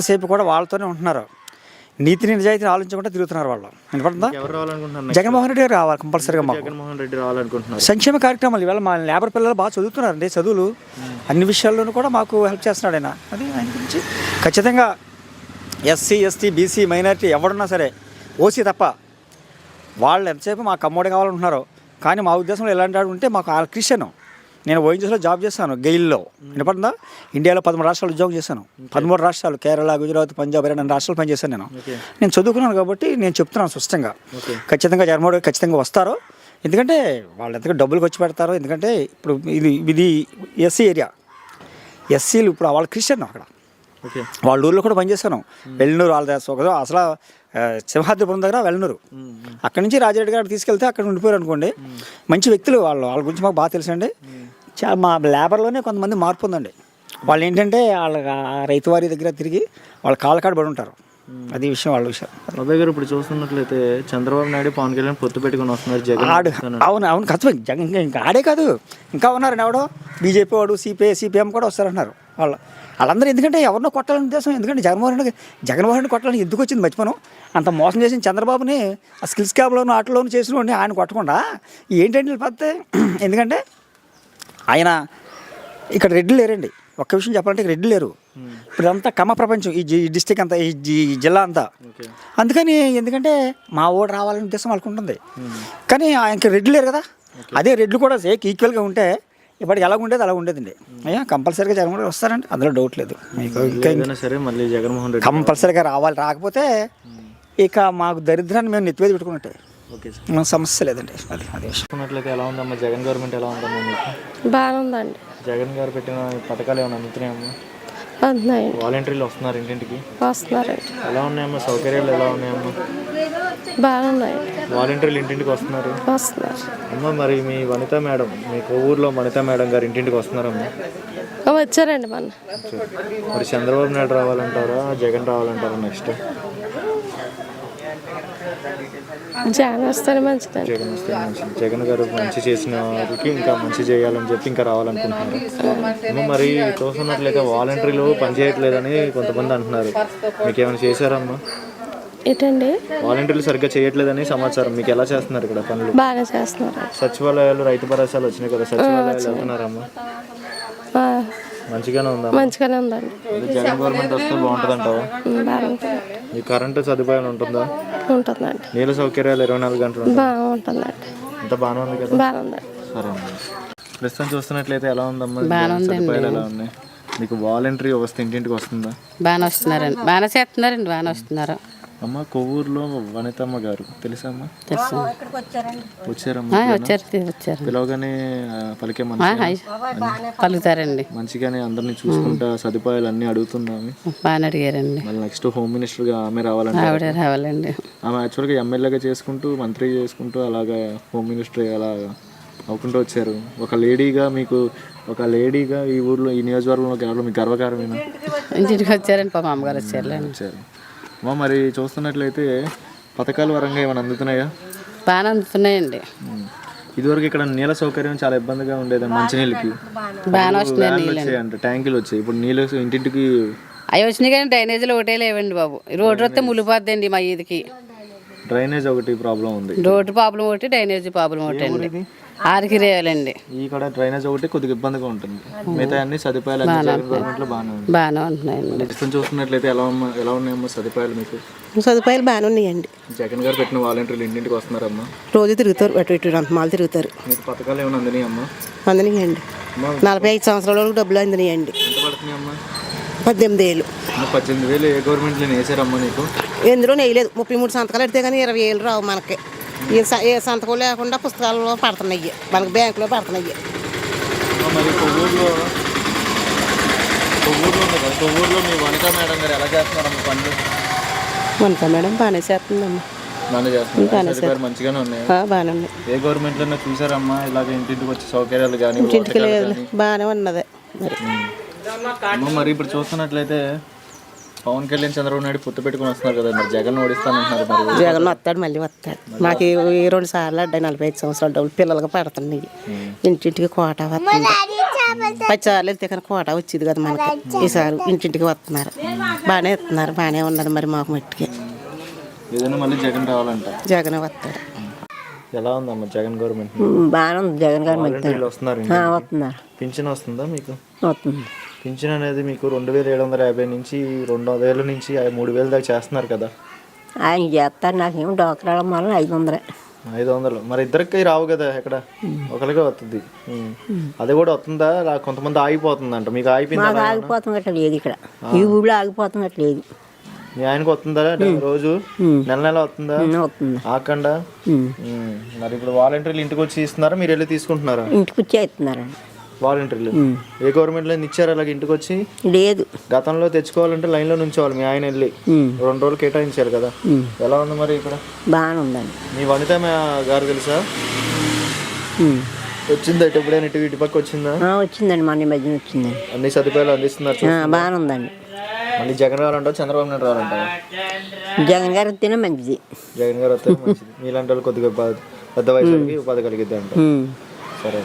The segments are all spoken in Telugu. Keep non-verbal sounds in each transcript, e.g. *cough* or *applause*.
సేపు కూడా వాళ్ళతోనే ఉంటున్నారు. నీతి నిజాయితీని ఆలోచించకుండా తిరుగుతున్నారు వాళ్ళు. వినపడుతుందా? జగన్మోహన్ రెడ్డి గారు రావాలి కంపల్సరీగా మాకు. జగన్మోహన్ రెడ్డి రావాలనుకుంటున్నారు. సంక్షేమ కార్యక్రమాలు ఇవాళ మా లేబర్ పిల్లలు బాగా చదువుతున్నారండి చదువులు. అన్ని విషయాల్లోనూ కూడా మాకు హెల్ప్ చేస్తున్నాడు ఆయన. అది ఆయన గురించి ఖచ్చితంగా ఎస్సీ ఎస్టీ బీసీ మైనారిటీ ఎవడున్నా సరే ఓసీ తప్ప వాళ్ళు ఎంతసేపు మాకు అమ్మోడి కావాలంటున్నారు కానీ మా ఉద్దేశంలో ఎలాంటి వాడు ఉంటే మాకు ఆ క్రిస్టియన్ నేను ఓఎన్జీస్లో జాబ్ చేశాను గెయిల్లో. వినపడుతుందా? ఇండియాలో పదమూడు రాష్ట్రాలు ఉద్యోగం చేశాను. పదమూడు రాష్ట్రాలు కేరళ గుజరాత్ పంజాబ్ హర్యానా అన్ని రాష్ట్రాలు పనిచేశాను నేను. నేను చదువుకున్నాను కాబట్టి నేను చెప్తున్నాను స్పష్టంగా. ఖచ్చితంగా జగన్మోహన్ రెడ్డి ఖచ్చితంగా వస్తారు ఎందుకంటే వాళ్ళు ఎంతగా డబ్బులు ఖర్చు పెడతారో ఎందుకంటే ఇప్పుడు ఇది ఇది ఎస్సీ ఏరియా. ఎస్సీలు ఇప్పుడు వాళ్ళ క్రిస్టియన్ అక్కడ. వాళ్ళ ఊర్లో కూడా పనిచేశాను వెల్లనూరు వాళ్ళ దగ్గర ఒక అసలు సింహాద్రిపురం దగ్గర వెల్లనూరు అక్కడి నుంచి రాజరెడ్డి గారు తీసుకెళ్తే అక్కడ ఉండిపోయారు అనుకోండి. మంచి వ్యక్తులు వాళ్ళు. వాళ్ళ గురించి మాకు బాగా తెలుసండి. మా లేబర్లోనే కొంతమంది మార్పు ఉందండి. వాళ్ళు ఏంటంటే వాళ్ళ రైతువారి దగ్గర తిరిగి వాళ్ళ కాళ్ళకాడ పడి ఉంటారు. అది విషయం వాళ్ళ విషయం. బాబాయ్ గారు ఇప్పుడు చూస్తున్నట్లయితే చంద్రబాబు నాయుడు పవన్ కళ్యాణ్ పొత్తు పెట్టుకుని వస్తున్నారు జగన్ ఆడు. అవును అవును ఖచ్చితంగా. జగన్ ఇంకా- ఇంకా ఆడే కాదు. ఇంకా ఉన్నారండి ఎవడో? బీజేపీ వాడు సిపిఐ సిపిఎం కూడా వస్తారంటున్నారు వాళ్ళు వాళ్ళందరూ ఎందుకంటే ఎవరినో కొట్టాలని ఉద్దేశం. ఎందుకంటే జగన్మోహన్ రెడ్డి జగన్మోహన్ రెడ్డి కొట్టాలని ఎందుకు వచ్చింది మర్చిపోను. అంత మోసం చేసిన చంద్రబాబుని ఆ స్కిల్స్ క్యాబ్లోను ఆటలోను చేసిన వాడిని ఆయన కొట్టకుండా ఏంటంటే పద్ధతి *clears throat* ఎందుకంటే ఆయన ఇక్కడ రెడ్డి లేరండి. ఒక్క విషయం చెప్పాలంటే ఇక్కడ రెడ్డి లేరు. ఇప్పుడు అంతా కమ్మ ప్రపంచం. ఈ డిస్టిక్ అంతా ఈ జి- ఈ జిల్లా అంతా. అందుకని ఎందుకంటే మా ఓటు రావాలనే ఉద్దేశం వాళ్ళకు ఉంటుంది కానీ ఆయనకి రెడ్లు లేరు కదా. అదే రెడ్లు కూడా సేక్ ఈక్వల్గా ఉంటే ఇప్పటికి ఎలా ఉండేది అలా ఉండేదండి. అయ్యా కంపల్సరీగా జగన్ కూడా వస్తారండి. అందులో డౌట్ లేదు. మీకు ఇంకా ఏదైనా సరే మళ్ళీ జగన్మోహన్ రెడ్డి కంపల్సరీగా రావాలి. రాకపోతే ఇక మాకు దరిద్రాన్ని మేము నెత్తివేది పెట్టుకున్నట్టే. ఓకే సమస్య లేదండి. అది అదే విషయం. చూసుకున్నట్లయితే ఎలా ఉందమ్మా? జగన్ గవర్నమెంట్ ఎలా ఉందమ్మా మీకు? బాగానే ఉందండి. జగన్ గారు పెట్టిన పథకాలు ఏమైనా అందుతున్నాయమ్మా వాలంటీర్లు వస్తున్నారు ఇంటింటికి. వస్తున్నారండి. ఎలా ఉన్నాయమ్మా? సౌకర్యాలు ఎలా ఉన్నాయమ్మా? బాగానే ఉన్నాయండి వాలంటీర్లు ఇంటింటికి వస్తున్నారు. వస్తున్నారు. అమ్మ మరి మీ వనిత మేడం మీ కొవ్వూరులో వనిత మేడం గారు ఇంటింటికి వస్తున్నారమ్మా. వచ్చారండి మొన్న. మరి చంద్రబాబు నాయుడు రావాలంటారా జగన్ రావాలంటారా నెక్స్ట్ జగన్ వస్తేనే మంచిదండి. జగన్ వస్తే మంచిది. జగన్ గారు మంచి చేసిన వారికి ఇంకా మంచి చేయాలని చెప్పి ఇంకా రావాలనుకుంటున్నారు. మరి చూస్తున్నట్లయితే వాలంటీర్లు పనిచేయట్లేదని కొంతమంది అంటున్నారు. మీకు ఏమైనా చేశారమ్మా ఏంటండి? వాలంటీర్లు సరిగ్గా చేయట్లేదని సమాచారం. మీకు ఎలా చేస్తున్నారు ఇక్కడ పనులు? బాగానే చేస్తున్నారు. సచివాలయాలు రైతు భరోసాలు వచ్చినాయి కదా. సచివాలయాలు వెళ్తున్నారమ్మా. ఆ, మంచిగానే ఉందా మంచిగానే ఉందండి. జగన్ గవర్నమెంట్ వస్తే బాగుంటుంది. అంటావా ఈ కరెంటు సదుపాయం ఉంటుందా? ఉంటుందండి. నీళ్ళ సౌకర్యాలు ఇరవై నాలుగు గంటలు ఉంటాయా? బాగా ఉంటుందండి. అంత బాగానే ఉంది కదా? బాగానే ఉందండి సరే అమ్మా. ప్రస్తుతం చూస్తున్నట్లయితే ఎలా ఉందమ్మా? సదుపాయాలు ఎలా ఉన్నాయి? మీకు వాలంటరీ వ్యవస్థ ఇంటింటికి వస్తుందా? బాగానే వస్తున్నారండి. బాగానే చేస్తున్నారండి. బాగానే వస్తున్నారు. అమ్మ కొవ్వూరులో వనితమ్మ గారు. తెలుసా అమ్మా? తెలుసు. వచ్చారమ్మా వచ్చారు వచ్చారు పిలవగానే ఆ, పలికే ఆ, మనిషి హాయ్. పలుకుతారండి. మంచిగానే అందరినీ చూసుకుంటా సదుపాయాలు అన్నీ అడుగుతున్నాము బాగానే అడిగారండి. మళ్ళీ నెక్స్ట్ హోమ్ మినిస్టర్గా ఆమె రావాలంటే ఆవిడ రావాలండి. ఆమె యాక్చువల్గా ఎమ్మెల్యేగా చేసుకుంటూ మంత్రి చేసుకుంటూ అలాగా హోమ్ మినిస్టర్ అలా అవుకుంటూ వచ్చారు. ఒక లేడీగా మీకు ఒక లేడీగా ఈ ఊర్లో ఈ నియోజకవర్గంలో గెలవడం మీకు గర్వకారమేనా ఇంటింటికి వచ్చారండి. పాప అమ్మగారు వచ్చారులేండి. వచ్చారు. అమ్మా మరి చూస్తున్నట్లయితే పథకాల పరంగా ఏమైనా అందుతున్నాయా? బాగానే అందుతున్నాయండి. ఇదివరకు ఇక్కడ నీళ్ళ సౌకర్యం చాలా ఇబ్బందిగా ఉండేది మంచినీళ్ళకి. బాగానే వస్తున్నాయి నీళ్ళు. వచ్చాయంట ట్యాంకులు వచ్చాయి. ఇప్పుడు నీళ్ళు ఇంటింటికి అవి వచ్చినాయి కానీ డ్రైనేజీలు ఒకటే లేవండి బాబు. రోడ్డు వస్తే ములిపోద్దండి మా ఈదికి. డ్రైనేజ్ ఒకటి ప్రాబ్లం ఉంది. రోడ్డు ప్రాబ్లం ఒకటి డ్రైనేజీ ప్రాబ్లం ఒకటి అండి. ఆరికి రేయాలండి ఈ కూడా డ్రైనేజ్ ఒకటి కొద్దిగా ఇబ్బందిగా ఉంటుంది. మిగతా అన్ని సదుపాయాలు అన్ని జగన్ గవర్నమెంట్లో బాగానే ఉంది బాగానే ఉంటున్నాయండి. ప్రస్తుతం చూస్తున్నట్లయితే ఎలా ఉన్నా ఎలా ఉన్నాయమ్మా సదుపాయాలు మీకు? సదుపాయాలు బాగానే ఉన్నాయండి. జగన్ గారు పెట్టిన వాలంటీర్లు ఇంటింటికి వస్తున్నారమ్మా? రోజు తిరుగుతారు అటు ఇటు అంతమాలు తిరుగుతారు. మీకు పథకాలు ఏమైనా అందినాయమ్మా? అందినాయండి. నలభై ఐదు సంవత్సరాల వరకు డబ్బులు అందినాయండి. ఎంత పడుతున్నాయమ్మా? పద్దెనిమిది ఏళ్ళు అమ్మా, పద్దెనిమిది వేలు ఏ గవర్నమెంట్లో వేసారమ్మా నీకు? ఎందులో నెయ్యలేదు ముప్పై మూడు సంతకాలు పెడితే కానీ ఇరవై ఏళ్ళు రావు మనకి. ఏ స- ఏ సంతకం లేకుండా పుస్తకాల్లో పడుతున్నాయి. మనకి బ్యాంకులో పడుతున్నాయి. వనితా మేడం బాగానే చేస్తుందమ్మా. బాగానే ఏ గవర్నమెంట్లో చూసారమ్మా? ఇలాగ ఇంటింటికి వచ్చి సౌకర్యాలు కానీ ఇంటింటికి లేదు. బాగానే ఉన్నది. మరి ఇప్పుడు చూస్తున్నట్లయితే పవన్ కళ్యాణ్ చంద్రబాబు నాయుడు పొత్తు పెట్టుకుని వస్తున్నారు కదా మరి జగన్ ఓడిస్తానంటున్నారు మరి. జగన్ వస్తాడు మళ్ళీ వస్తాడు. మాకు ఈ- రెండు సార్లు అడ్డాయి నలభై ఐదు సంవత్సరాలు డబ్బులు పిల్లలకి పడుతున్నాయి. ఇంటింటికి కోట వస్తుంది. పచ్చాలు వెళ్తే కనుక కోట వచ్చేది కదా మనకి. ఈసారి ఇంటింటికి వస్తున్నారు. బాగానే ఇస్తున్నారు బాగానే ఉన్నది మరి మాకు మట్టికి. ఏదైనా మళ్ళీ జగన్ రావాలంట. జగన్ వస్తాడు. ఎలా ఉందమ్మా జగన్ గవర్నమెంట్? బాగానే ఉంది జగన్ గారు వాలంటీర్లు వస్తున్నారు ఆ, వస్తున్నారు. పింఛన్ వస్తుందా మీకు? వస్తుంది. పింఛన్ అనేది మీకు రెండు వేల ఏడు వందల యాభై నుంచి రెండు వేల నుంచి మూడు వేల దాకా చేస్తున్నారు కదా. ఆయన చేస్తారు నాకేం డాక్టర్ వల్ల ఐదు వందలే. ఐదు వందలు. మరి ఇద్దరికి రావు కదా ఎక్కడ? ఒకరికే వస్తుంది. అది కూడా వస్తుందా? కొంతమంది ఆగిపోతుందంట. మీకు ఆగిపోయిందా మాకు ఆగిపోతున్నట్టు లేదు ఇక్కడ. ఈ ఊళ్ళో ఆగిపోతున్నట్టు లేదు. మీ ఆయనకు వస్తుందా? రోజు? నెల నెల వస్తుందా? ఆకుండా. మరి ఇప్పుడు వాలంటీర్లు ఇంటికి వచ్చి ఇస్తున్నారా? మీరు వెళ్ళి తీసుకుంటున్నారా? ఇంటికి వచ్చి ఇస్తున్నారండి. వాలంటీర్లు ఏ గవర్నమెంట్లో ఇచ్చారు అలాగ ఇంటికి వచ్చి లేదు. గతంలో తెచ్చుకోవాలంటే లైన్లో నుంచోవాలి మీ ఆయన వెళ్ళి. రెండు రోజులు కేటాయించారు కదా. ఎలా ఉంది మరి ఇక్కడ? బాగానే ఉందండి. మీ వనిత గారు తెలుసా? ఉమ్. వచ్చిందా ఇటు ఎప్పుడైనా ఇటు ఇటు పక్క వచ్చిందా? వచ్చిందండి మొన్న ఈ మధ్యన వచ్చిందండి. అన్ని సదుపాయాలు అందిస్తున్నారు బాగానే ఉందండి. మళ్ళీ జగన్ రావాలంటా చంద్రబాబు నాయుడు రావాలంటా జగన్ గారు వస్తేనే మంచిది. జగన్ గారు వస్తే మంచిది. మీలాంటి వాళ్ళు కొద్దిగా పెద్ద వయసుకి ఉపాధి కలిగిద్ది అంట. సరే.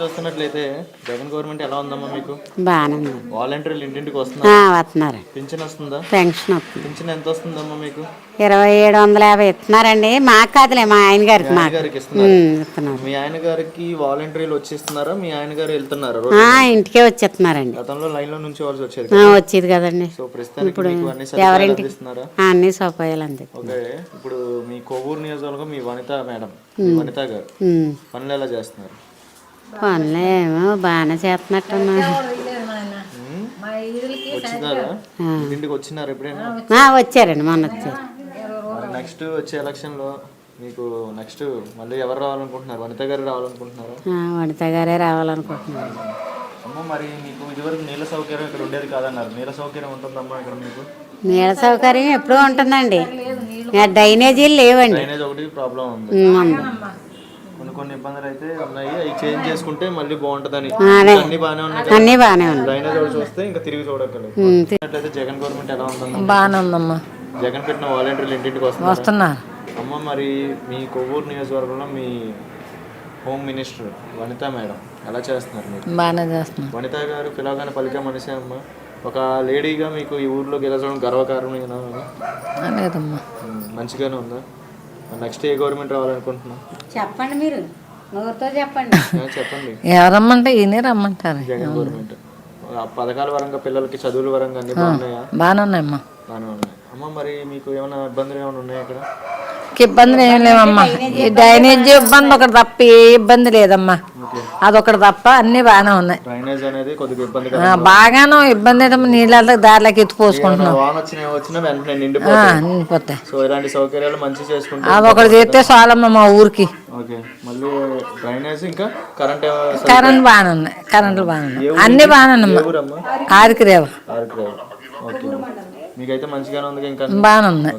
చూస్తున్నట్లయితే జగన్ గవర్నమెంట్ ఎలా ఉందమ్మా మీకు? బాగానే ఉంది. వాలంటీర్లు ఇంటింటికి వస్తున్నారు? వస్తున్నారు. పింఛన్ వస్తుందా? పెన్షన్ వస్తుంది. పింఛన్ ఎంత వస్తుందమ్మా మీకు? ఇరవై ఏడు వందల యాభై ఇస్తున్నారండి. మాకు కాదులే మా ఆయన గారికి మాకు. గారికి ఇస్తున్నారు? మీ ఆయన గారికి వాలంటీర్లు వచ్చేస్తున్నారా? మీ ఆయన గారు వెళ్తున్నారా రోజు? ఆ, ఇంటికే వచ్చేస్తున్నారండి. గతంలో లైన్లో నుంచి వాళ్ళకి వచ్చేది ఆ, వచ్చేది కదండి. సో ప్రస్తుతానికి మీకు అన్ని సదుపాయాలు ఎవరింటి అందిస్తున్నారా? ఆ, అన్ని సౌకర్యాలు అంతే ఓకే ఇప్పుడు మీ కొవ్వూరు నియోజకవర్గం మీ వనిత మేడం. మీ వనిత గారు. పనులు ఎలా చేస్తున్నారు? పనులు ఏమో బాగానే చేస్తున్నట్టున్నారు వచ్చినారా? ఇంటికి వచ్చినారు ఎప్పుడైనా? ఆ, వచ్చారండి మొన్న వచ్చారు. నెక్స్ట్ వచ్చే ఎలక్షన్లో మీకు నెక్స్ట్ మళ్ళీ ఎవరు రావాలనుకుంటున్నారు? వనిత గారు రావాలనుకుంటున్నారా? ఆ, వనిత గారే రావాలనుకుంటున్నారు. అమ్మ మరి మీకు ఇదివరకు నీళ్ళ సౌకర్యం ఇక్కడ ఉండేది కాదన్నారు. నీళ్ళ సౌకర్యం ఉంటుందమ్మా ఇక్కడ మీకు? నీళ్ళ సౌకర్యం ఎప్పుడూ ఉంటుందండి. డ్రైనేజీలు లేవండి. డ్రైనేజ్ ఒకటి ప్రాబ్లం ఉంది. కొన్ని కొన్ని ఇబ్బందులు అయితే ఉన్నాయి. అవి చేంజ్ చేసుకుంటే మళ్ళీ బాగుంటుందని. అన్ని బాగానే ఉన్నాయి అన్నీ బాగానే ఉన్నాయి. డ్రైనేజ్ ఒకటి చూస్తే ఇంకా తిరిగి చూడక్కర్లేదు. జగన్ గవర్నమెంట్ ఎలా ఉందమ్మా బాగానే ఉందమ్మా. జగన్ పెట్టిన వాలంటీర్లు ఇంటింటికి వస్తున్నారు? వస్తున్నారు. అమ్మ మరి మీ కొవ్వూరు నియోజకవర్గంలో మీ హోమ్ మినిస్టర్ వనిత మేడం ఎలా చేస్తున్నారు మీరు? బాగానే చేస్తున్నారు. వనిత గారు పిలవగానే పలికే మనిషి అమ్మ. ఒక లేడీగా మీకు ఈ ఊర్లో గెలచడం గర్వకారణమేనా? లేదమ్మా. మంచిగానే ఉందా? నెక్స్ట్ ఏ గవర్నమెంట్ రావాలనుకుంటున్నా చెప్పండి మీరు. నోరుతో చెప్పండి. చెప్పండి. ఎవరమ్మంటే ఈయనే రమ్మంటారు. జగన్ గవర్నమెంట్. పథకాల పరంగా పిల్లలకి చదువుల పరంగా అన్ని బాగున్నాయా? బాగానే ఉన్నాయమ్మా. బాగానే ఉన్నాయి. అమ్మ మరి మీకు ఏమైనా ఇబ్బందులు ఏమైనా ఉన్నాయా ఇక్కడ? ఇబ్బందులు ఏం లేవమ్మా. ఈ డ్రైనేజ్ ఇబ్బంది ఒకటి తప్ప ఏ ఇబ్బంది లేదమ్మా. అదొకటి తప్ప అన్నీ బాగానే ఉన్నాయి. డ్రైనేజ్ అనేది కొద్దిగా ఇబ్బంది ఆ, బాగానే ఇబ్బంది అయితే నీళ్ళ దారిలోకి ఎత్తిపోసుకుంటున్నాం వాన వచ్చిన వచ్చినా వెంటనే ఆ, నిండిపోతాయి. నిండిపోతాయి సో ఇలాంటి సౌకర్యాలు మంచి చేసుకుంటే అదొకటి చేస్తే చాలమ్మా మా ఊరికి. ఓకే. మళ్ళీ డ్రైనేజ్ ఇంకా కరెంట్ కరెంట్ బాగానే ఉన్నాయి. కరెంట్లు బాగానే ఉన్నాయి. అన్నీ బాగానే ఉన్నాయమ్మా ఊరమ్మా? ఆరికి రేవ ఆరుకు ఓకే. మీకైతే మంచిగానే ఉంది ఇంకా బాగానే ఉన్నాయి.